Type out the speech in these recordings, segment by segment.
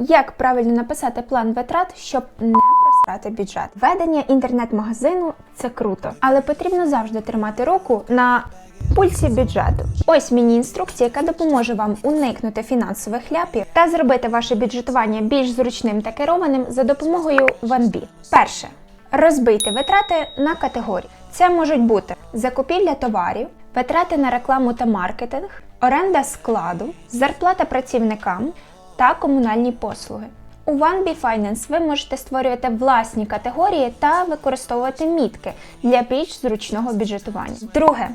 як правильно написати план витрат, щоб не просрати бюджет. Ведення інтернет-магазину це круто, але потрібно завжди тримати руку на пульсі бюджету. Ось міні-інструкція, яка допоможе вам уникнути фінансових ляпів та зробити ваше бюджетування більш зручним та керованим за допомогою OneBee. Перше. Розбийте витрати на категорії. Це можуть бути закупівля товарів, витрати на рекламу та маркетинг, оренда складу, зарплата працівникам та комунальні послуги. У OneBee Finance ви можете створювати власні категорії та використовувати мітки для більш зручного бюджетування. Друге.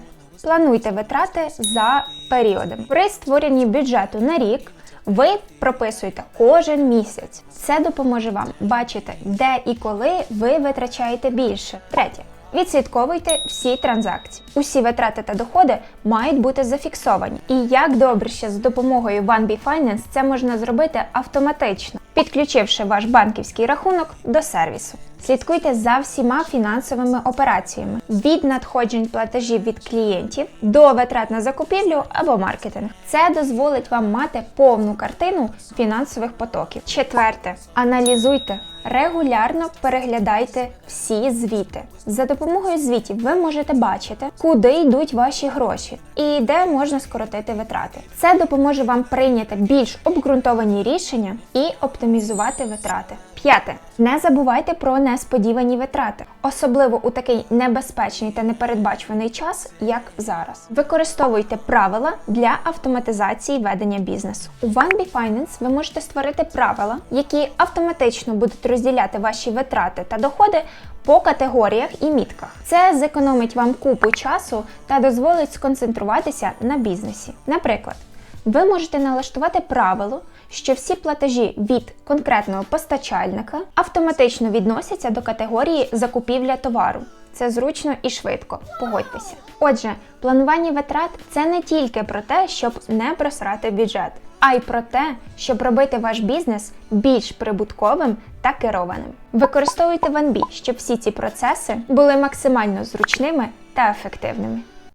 Плануйте витрати за періодом. При створенні бюджету на рік ви прописуєте кожен місяць. Це допоможе вам бачити, де і коли ви витрачаєте більше. Третє. Відслідковуйте всі транзакції. Усі витрати та доходи мають бути зафіксовані. І як добре, що з допомогою OneBee Finance це можна зробити автоматично, підключивши ваш банківський рахунок до сервісу. Слідкуйте за всіма фінансовими операціями від надходжень платежів від клієнтів до витрат на закупівлю або маркетинг. Це дозволить вам мати повну картину фінансових потоків. Четверте, аналізуйте. Регулярно переглядайте всі звіти. За допомогою звітів ви можете бачити, куди йдуть ваші гроші і де можна скоротити витрати. Це допоможе вам прийняти більш обґрунтовані рішення і оптимізувати витрати. П'яте. Не забувайте про несподівані витрати, особливо у такий небезпечний та непередбачуваний час, як зараз. Використовуйте правила для автоматизації ведення бізнесу. У OneBee Finance ви можете створити правила, які автоматично будуть розділяти ваші витрати та доходи по категоріях і мітках. Це зекономить вам купу часу та дозволить сконцентруватися на бізнесі. Наприклад, ви можете налаштувати правило, що всі платежі від конкретного постачальника автоматично відносяться до категорії закупівля товару. Це зручно і швидко, погодьтеся. Отже, планування витрат це не тільки про те, щоб не просрати бюджет, а й про те, щоб робити ваш бізнес більш прибутковим та керованим. Використовуйте OneBee, щоб всі ці процеси були максимально зручними та ефективними.